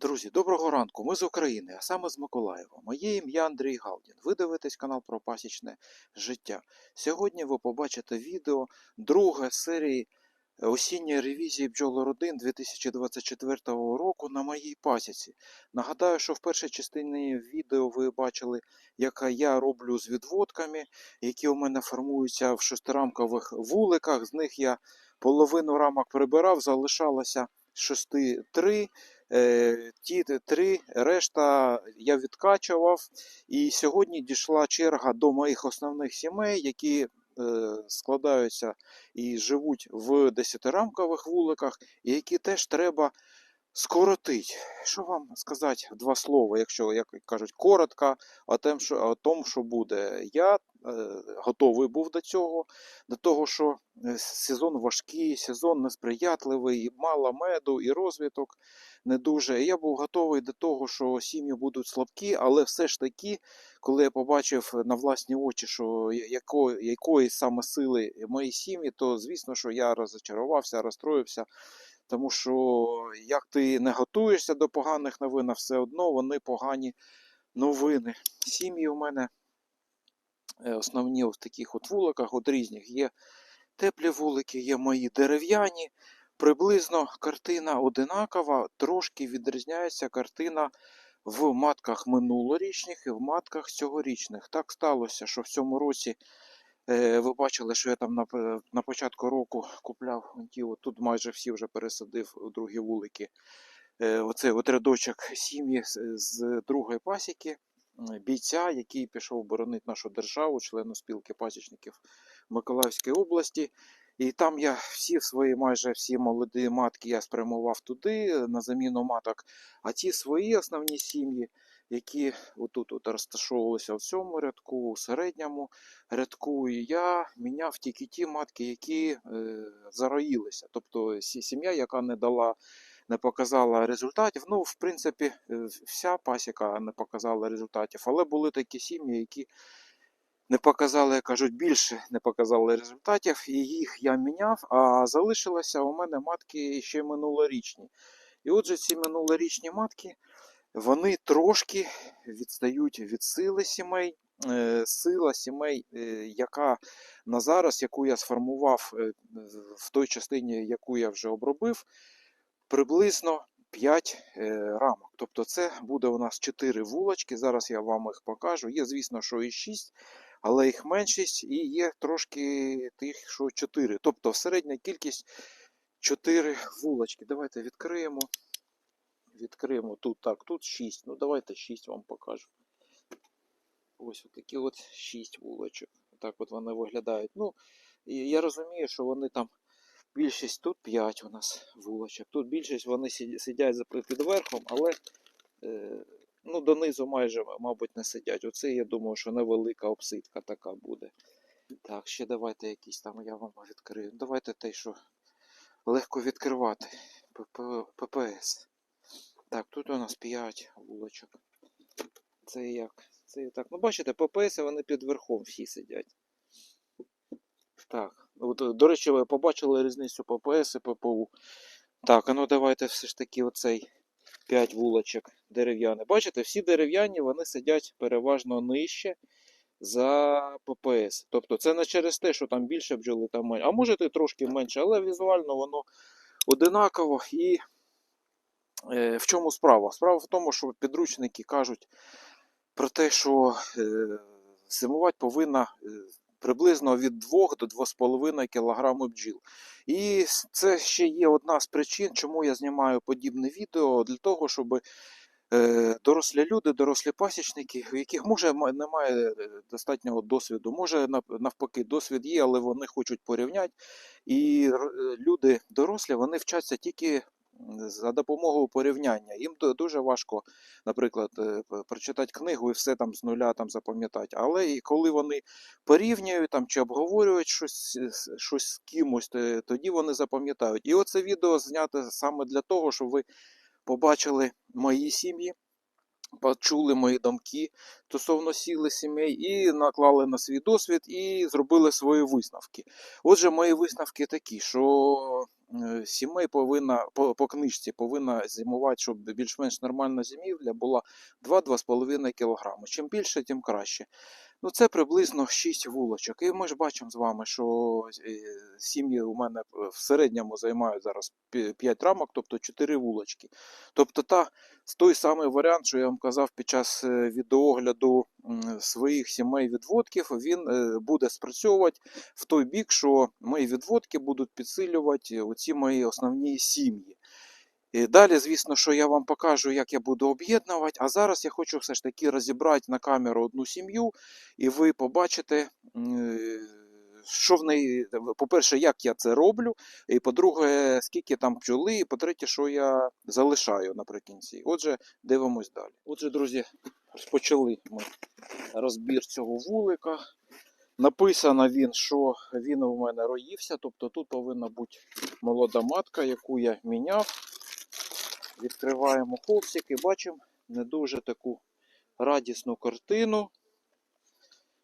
Друзі, доброго ранку. Ми з України, а саме з Миколаєва. Моє ім'я Андрій Галдін. Ви дивитесь канал про пасічне життя. Сьогодні ви побачите відео друге серії осінньої ревізії бджолородин 2024 року на моїй пасіці. Нагадаю, що в першій частині відео ви бачили, як я роблю з відводками, які у мене формуються в шестирамкових вуликах. З них я половину рамок прибирав, залишалося шести три. Е, Ті три, решта я відкачував. І сьогодні дійшла черга до моїх основних сімей, які е, складаються і живуть в десятирамкових вуликах, і які теж треба скоротити. Що вам сказати два слова, якщо як кажуть коротко, о тем, що о том, що буде. Я е, готовий був до цього, до того, що е, сезон важкий, сезон несприятливий, мало меду, і розвиток не дуже. Я був готовий до того, що сім'ї будуть слабкі, але все ж таки, коли я побачив на власні очі, що яко, якої саме сили мої сім'ї, то звісно, що я розчарувався, розстроївся. Тому що як ти не готуєшся до поганих новин, а все одно вони погані новини. Сім'ї у мене е, основні в таких от вуликах, от різних є теплі вулики, є мої дерев'яні. Приблизно картина одинакова, трошки відрізняється картина в матках минулорічних і в матках цьогорічних. Так сталося, що в цьому році ви бачили, що я там на, на початку року купляв ті, от тут майже всі вже пересадив у другі вулики. Е, оцей от рядочок сім'ї з другої пасіки, бійця, який пішов боронити нашу державу, члену спілки пасічників Миколаївської області. І там я всі свої, майже всі молоді матки я спрямував туди на заміну маток. А ті свої основні сім'ї, які отут от розташовувалися в цьому рядку, у середньому рядку, і я міняв тільки ті матки, які е, зароїлися. Тобто сім'я, яка не дала, не показала результатів. Ну, в принципі, е, вся пасіка не показала результатів, але були такі сім'ї, які не показали, як кажуть, більше не показали результатів, і їх я міняв, а залишилися у мене матки ще минулорічні. І отже, ці минулорічні матки, вони трошки відстають від сили сімей. Е, Сила сімей, е, яка на зараз, яку я сформував е, в той частині, яку я вже обробив, приблизно 5 рамок. Тобто це буде у нас 4 вулочки. Зараз я вам їх покажу. Є, звісно, що і 6, але їх меншість, і є трошки тих, що 4. Тобто середня кількість 4 вулочки. Давайте відкриємо. Відкриємо тут так, тут 6. Ну давайте 6 вам покажу. Ось такі от 6 вулочок. Так от вони виглядають. Ну, і я розумію, що вони там більшість тут 5 у нас вулочок. Тут більшість вони сидять під верхом, але е, ну, донизу майже, мабуть, не сидять. Оце я думаю, що невелика обсидка така буде. Так, ще давайте якісь там я вам відкрию. Давайте те, що легко відкривати. ПП- ППС. Так, тут у нас 5 вулочок. Це як? Це так. Ну, бачите, ППС вони під верхом всі сидять. Так. От, до речі, ви побачили різницю ППС і ППУ. Так, а ну давайте все ж таки оцей 5 вулочок дерев'яний. Бачите, всі дерев'яні вони сидять переважно нижче за ППС. Тобто це не через те, що там більше бджоли, там менше. А може і трошки менше, але візуально воно одинаково. І в чому справа? Справа в тому, що підручники кажуть про те, що е, зимувати повинна е, приблизно від 2 до 2,5 кг бджіл. І це ще є одна з причин, чому я знімаю подібне відео, для того, щоб е, дорослі люди, дорослі пасічники, у яких може немає е, достатнього досвіду, може навпаки досвід є, але вони хочуть порівняти. І е, люди дорослі вони вчаться тільки за допомогою порівняння. Їм дуже важко, наприклад, е, прочитати книгу і все там з нуля там запам'ятати. Але і коли вони порівнюють там чи обговорюють щось, з- щось з кимось, тоді вони запам'ятають. І оце відео знято саме для того, щоб ви побачили мої сім'ї, почули мої думки стосовно сіли сімей і наклали на свій досвід і зробили свої висновки. Отже, мої висновки такі, що е, сімей повинна по, по книжці повинна зимувати, щоб більш-менш нормальна зимівля була 2-2,5 кг. Чим більше, тим краще. Ну, це приблизно 6 вулочок. І ми ж бачимо з вами, що е, сім'ї у мене е, в середньому займають зараз 5 рамок, тобто 4 вулочки. Тобто та той самий варіант, що я вам казав під час е, відеогляду своїх сімей відводків, він буде спрацьовувати в той бік, що мої відводки будуть підсилювати оці мої основні сім'ї. І далі, звісно, що я вам покажу, як я буду об'єднувати. А зараз я хочу все ж таки розібрати на камеру одну сім'ю, і ви побачите, е, що в неї, по-перше, як я це роблю, і по-друге, скільки там пчоли, і по-третє, що я залишаю наприкінці. Отже, дивимось далі. Отже, друзі, розпочали ми розбір цього вулика. Написано він, що він у мене роївся, тобто тут повинна бути молода матка, яку я міняв. Відкриваємо холстик і бачимо не дуже таку радісну картину.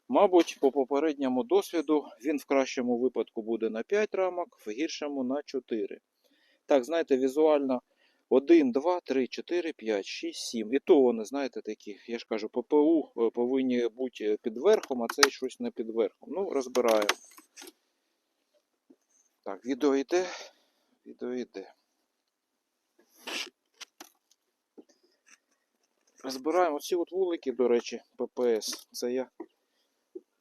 Мабуть, по попередньому досвіду він в кращому випадку буде на 5 рамок, в гіршому на 4. Так, знаєте, візуально 1, 2, 3, 4, 5, 6, 7. І то вони, знаєте, такі, я ж кажу, ППУ е, повинні бути під верхом, а це щось не під верхом. Ну, розбираємо. Так, відео йде. Відео йде. Розбираємо ці от вулики, до речі, ППС. Це я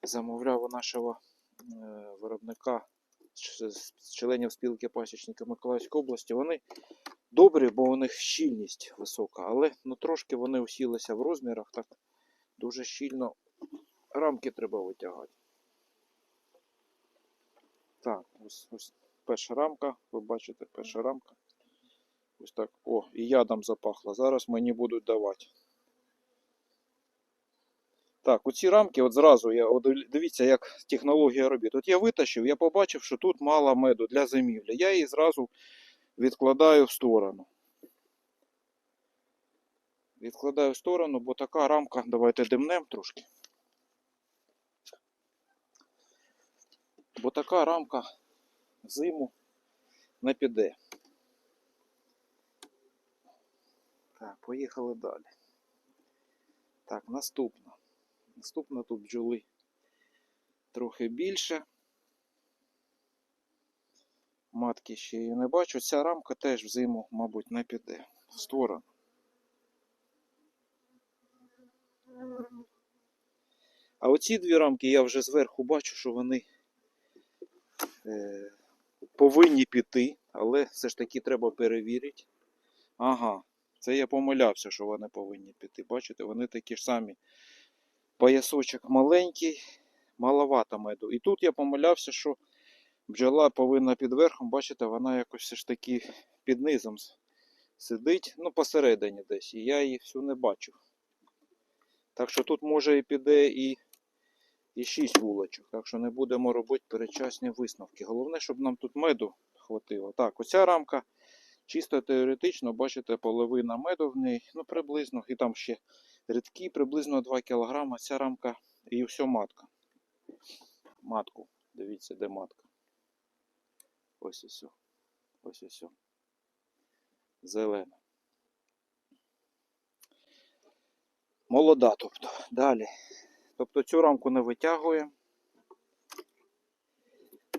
замовляв у нашого е, виробника з членів спілки пасічників Миколаївської області. Вони добрі, бо у них щільність висока, але ну, трошки вони усілися в розмірах, так дуже щільно рамки треба витягати. Так, ось, ось перша рамка, ви бачите, перша рамка. Ось так. О, і ядом запахло. Зараз мені будуть давати. Так, оці рамки, от зразу я от дивіться, як технологія робить. От я витащив, я побачив, що тут мало меду для зимівлі. Я її зразу відкладаю в сторону. Відкладаю в сторону, бо така рамка, давайте димнем трошки. Бо така рамка зиму не піде. Так, поїхали далі. Так, наступна. Наступна тут бджоли трохи більше. Матки ще її не бачу. Ця рамка теж взиму, мабуть, не піде в сторону. А оці дві рамки я вже зверху бачу, що вони е, повинні піти, але все ж таки треба перевірити. Ага, це я помилявся, що вони повинні піти. Бачите, вони такі ж самі. Поясочок маленький, маловато меду. І тут я помилявся, що бджола повинна під верхом, бачите, вона якось все ж таки під низом сидить, ну посередині десь. І я її всю не бачив. Так що тут може і піде і, і 6 вулочок. Так що не будемо робити передчасні висновки. Головне, щоб нам тут меду хватило. Так, оця рамка чисто теоретично, бачите, половина меду в ній, ну приблизно, і там ще рідкі, приблизно 2 кг. Ця рамка і все матка. Матку. Дивіться, де матка. Ось ось. Ось ось. Зелена. Молода, тобто. Далі. Тобто цю рамку не витягуємо.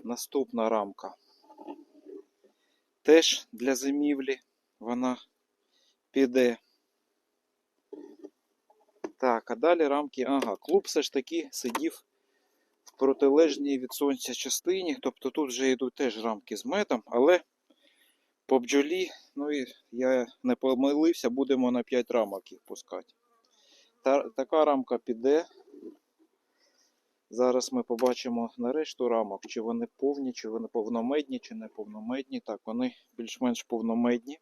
Наступна рамка. Теж для зимівлі вона піде. Так, а далі рамки. Ага, клуб все ж таки сидів в протилежній від сонця частині. Тобто тут вже йдуть теж рамки з медом, але по бджолі, ну і я не помилився, будемо на 5 рамок їх пускати. Та, така рамка піде. Зараз ми побачимо на решту рамок, чи вони повні, чи вони повномедні, чи не повномедні. Так, вони більш-менш повномедні.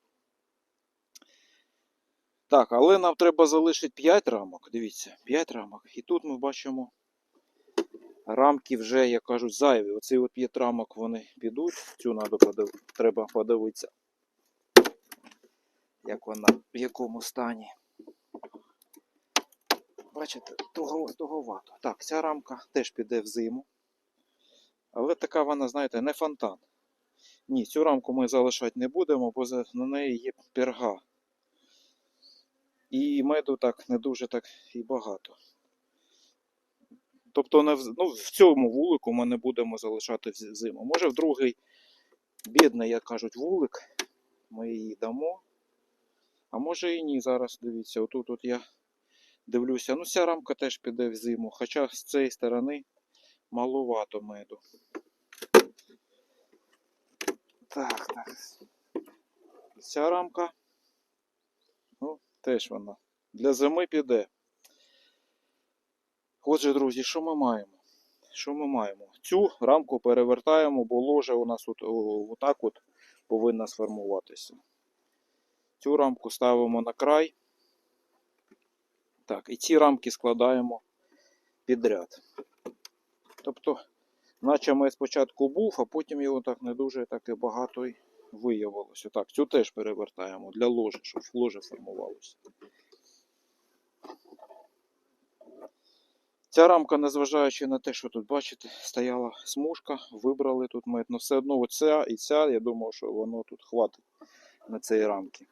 Так, але нам треба залишити 5 рамок. Дивіться, 5 рамок. І тут ми бачимо рамки вже, як кажуть, зайві. Оці от 5 рамок вони підуть. Цю надо треба подивитися, як вона в якому стані. Бачите, туго, туговато. Так, ця рамка теж піде в зиму. Але така вона, знаєте, не фонтан. Ні, цю рамку ми залишати не будемо, бо на неї є перга. І меду так не дуже так і багато. Тобто ну, в цьому вулику ми не будемо залишати зиму. Може в другий бідний, як кажуть, вулик. Ми її дамо. А може і ні. Зараз дивіться, отут от я дивлюся. Ну, ця рамка теж піде в зиму. Хоча з цієї сторони маловато меду. Так, так. Ця рамка. Теж вона. Для зими піде. Отже, друзі, що ми маємо? Що ми маємо? Цю рамку перевертаємо, бо ложа у нас от, отак от повинна сформуватися. Цю рамку ставимо на край. Так, і ці рамки складаємо підряд. Тобто, наче ми спочатку був, а потім його так не дуже так і багато й виявилося. Так, цю теж перевертаємо для ложі, щоб ложе формувалося. Ця рамка, незважаючи на те, що тут бачите, стояла смужка, вибрали тут мед. Ну все одно оця і ця, я думав, що воно тут хватить на цієї рамки.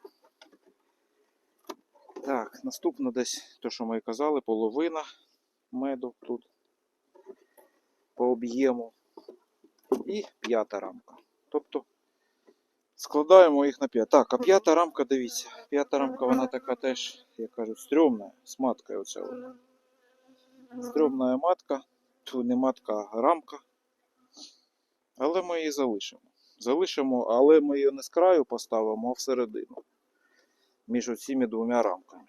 Так, наступно десь, то, що ми казали, половина меду тут по об'єму. І п'ята рамка. Тобто складаємо їх на п'ять. Так, а п'ята рамка, дивіться, п'ята рамка, вона така теж, як кажуть, стрьомна, з маткою оця. вона. Стрьомна матка, ту не матка, а рамка. Але ми її залишимо. Залишимо, але ми її не з краю поставимо, а всередину. Між цими двома рамками.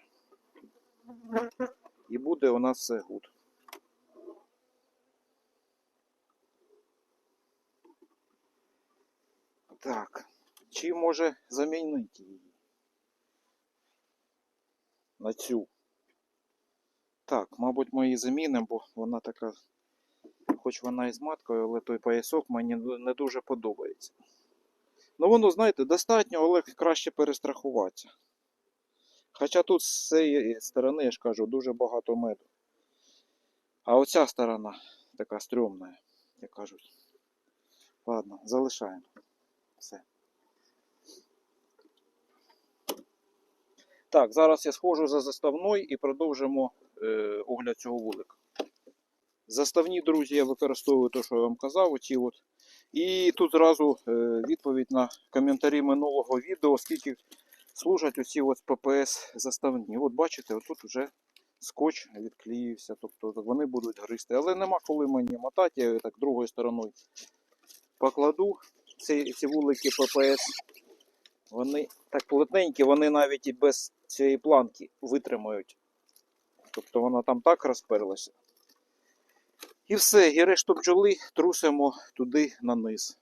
І буде у нас все гуд. Так. Чи може замінити її? На цю. Так, мабуть, ми її замінимо, бо вона така, хоч вона і з маткою, але той поясок мені не дуже подобається. Ну, воно, знаєте, достатньо, але краще перестрахуватися. Хоча тут з цієї сторони, я ж кажу, дуже багато меду. А оця сторона така стрьомна, як кажуть. Ладно, залишаємо. Все. Так, зараз я схожу за заставною і продовжимо е, огляд цього вулика. Заставні, друзі, я використовую те, що я вам казав. Оці от. І тут зразу е, відповідь на коментарі минулого відео, скільки служать оці от ППС заставні. От бачите, отут вже скотч відклеївся, тобто вони будуть гристи. Але нема коли мені мотати, я так другою стороною покладу ці, ці вулики ППС. Вони так плотненькі, вони навіть і без цієї планки витримають. Тобто вона там так розперлася. І все, і решту бджоли трусимо туди на низ.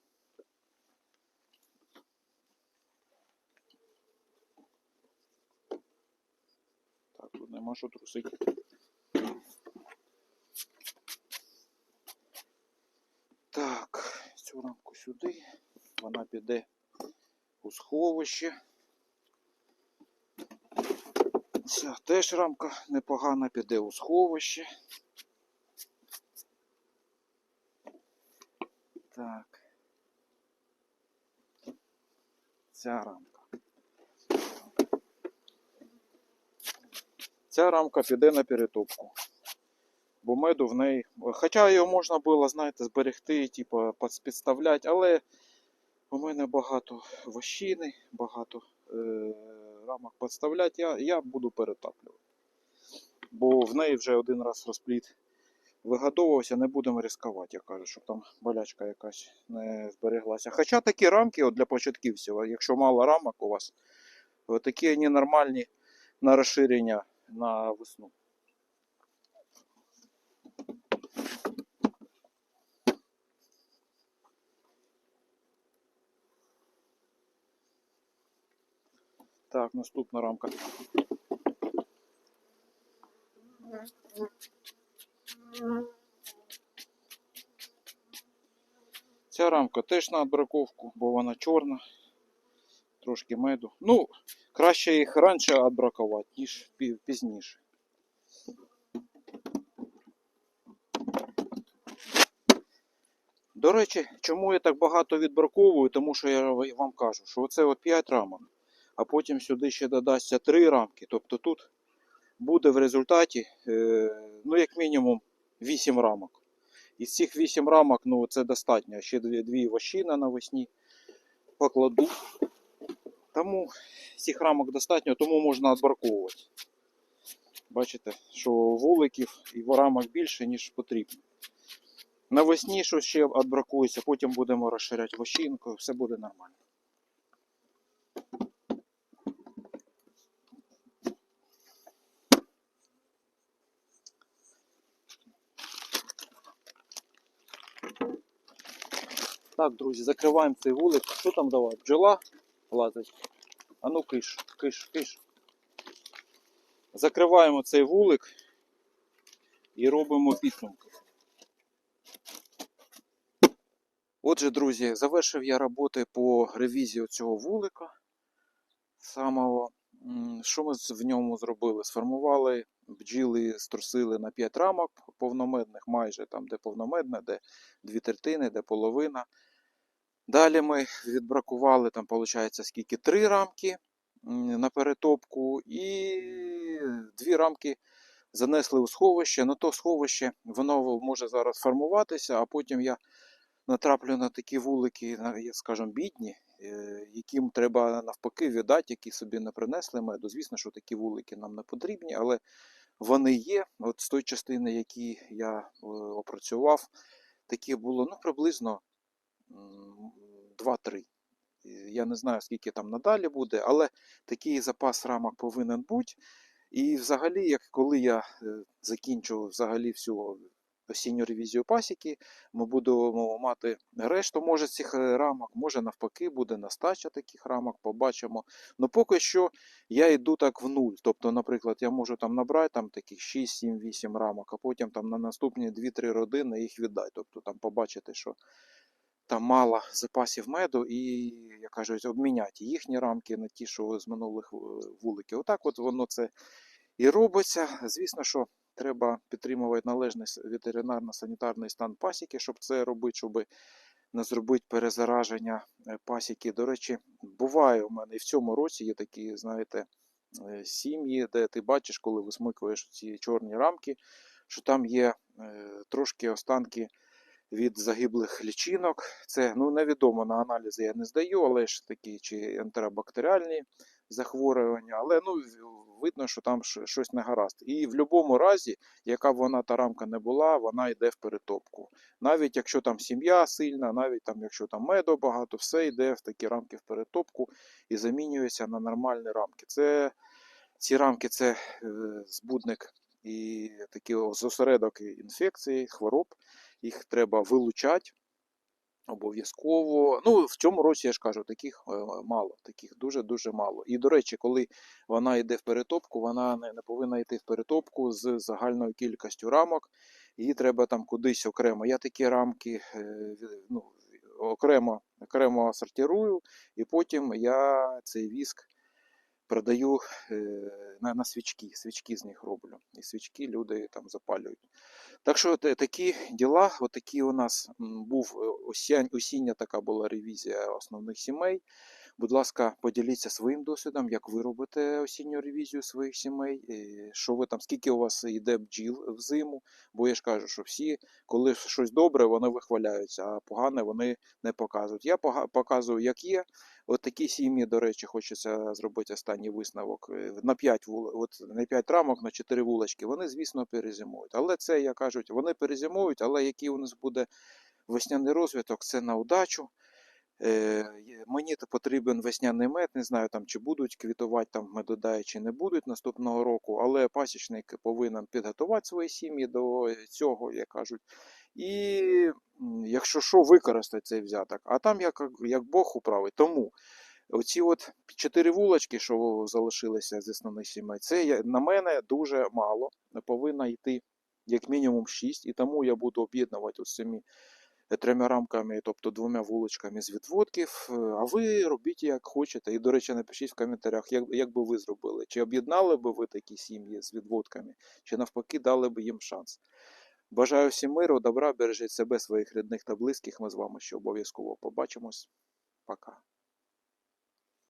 Так, тут нема що трусити. Так, цю рамку сюди. Вона піде у сховище. Ця теж рамка непогана піде у сховище. Так. Ця рамка. Ця рамка піде на перетопку. Бо меду в неї. Хоча його можна було, знаєте, зберегти, типу, підставляти, але у мене багато вощини, багато е, рамок підставляти, я, я буду перетаплювати. Бо в неї вже один раз розпліт вигадовувався, не будемо ризикувати, я кажу, щоб там болячка якась не збереглася. Хоча такі рамки от для початківців, якщо мало рамок у вас, такі вони нормальні на розширення на весну. Так, наступна рамка. Ця рамка теж на отбраковку, бо вона чорна, трошки меду. Ну, краще їх раніше отбракувати, ніж пізніше. До речі, чому я так багато відбраковую, тому що я вам кажу, що оце от 5 рамок а потім сюди ще додасться 3 рамки. Тобто тут буде в результаті, е, ну, як мінімум, 8 рамок. Із цих 8 рамок, ну, це достатньо. Ще дві, вощини навесні покладу. Тому цих рамок достатньо, тому можна відбраковувати. Бачите, що вуликів і рамок більше, ніж потрібно. Навесні що ще відбракується, потім будемо розширяти вощинку, все буде нормально. Так, друзі, закриваємо цей вулик. Що там давати? Бджола лазить. А ну киш, киш, киш. Закриваємо цей вулик і робимо підсумки. Отже, друзі, завершив я роботи по ревізії цього вулика. Самого, що ми в ньому зробили? Сформували бджіли, струсили на 5 рамок повномедних, майже там, де повномедне, де дві третини, де половина. Далі ми відбракували там, виходить, скільки три рамки на перетопку, і дві рамки занесли у сховище. На то сховище воно може зараз формуватися, а потім я натраплю на такі вулики, скажімо, бідні, е, яким треба навпаки віддати, які собі не принесли меду. Звісно, що такі вулики нам не потрібні, але вони є. От з той частини, які я е, опрацював, такі було ну, приблизно 2-3. Я не знаю, скільки там надалі буде, але такий запас рамок повинен бути. І взагалі, як коли я е, закінчу взагалі всю осінню ревізію пасіки, ми будемо мати решту може цих е, рамок, може навпаки, буде нестача таких рамок, побачимо. Ну поки що я йду так в нуль. Тобто, наприклад, я можу там набрати там таких 6, 7, 8 рамок, а потім там на наступні 2-3 родини їх віддати. Тобто там побачити, що там мало запасів меду, і, як кажуть, обміняти їхні рамки на ті, що з минулих е, вуликів. Отак от воно це і робиться. Звісно, що треба підтримувати належний ветеринарно-санітарний стан пасіки, щоб це робити, щоб не зробити перезараження е, пасіки. До речі, буває у мене і в цьому році є такі, знаєте, е, сім'ї, де ти бачиш, коли висмикуєш ці чорні рамки, що там є е, трошки останки від загиблих лічинок. Це ну, невідомо на аналізи я не здаю, але ж такі чи ентеробактеріальні захворювання. Але ну, видно, що там щось не гаразд. І в будь-якому разі, яка б вона та рамка не була, вона йде в перетопку. Навіть якщо там сім'я сильна, навіть там, якщо там меду багато, все йде в такі рамки в перетопку і замінюється на нормальні рамки. Це, ці рамки це е, збудник і такий зосередок інфекцій, хвороб їх треба вилучати обов'язково. Ну, в цьому році я ж кажу, таких е, мало, таких дуже-дуже мало. І, до речі, коли вона йде в перетопку, вона не, не повинна йти в перетопку з загальною кількістю рамок. Її треба там кудись окремо. Я такі рамки е, ну, окремо, окремо сортирую, і потім я цей віск продаю е, на, на свічки. Свічки з них роблю. І свічки люди там запалюють. Так що такі діла, отакі у нас був е, осінь, осіння така була ревізія основних сімей. Будь ласка, поділіться своїм досвідом, як ви робите осінню ревізію своїх сімей, що ви там, скільки у вас йде бджіл взиму. Бо я ж кажу, що всі, коли щось добре, вони вихваляються, а погане вони не показують. Я показую, як є. От сім'ї, до речі, хочеться зробити останній висновок. е, На 5, вул... от, на 5 рамок, на 4 вулочки, вони, звісно, перезимують. Але це, як кажуть, вони перезимують, але який у нас буде весняний розвиток, це на удачу. Е, мені потрібен весняний мед, не знаю там, чи будуть квітувати там медодаї, чи не будуть наступного року, але пасічник повинен підготувати свої сім'ї до цього, як кажуть. І якщо що, використати цей взяток. А там як, як Бог управить. Тому оці от чотири вулочки, що залишилися з основних сімей, це на мене дуже мало. Повинна йти як мінімум 6, і тому я буду об'єднувати ось е, трьома рамками, тобто двома вуличками з відводків. Е, А ви робіть як хочете. І, до речі, напишіть в коментарях, як, як би ви зробили. Чи об'єднали би ви такі сім'ї з відводками, чи навпаки дали б їм шанс. Бажаю всім миру, добра, бережіть себе, своїх рідних та близьких. Ми з вами ще обов'язково побачимось. Пока.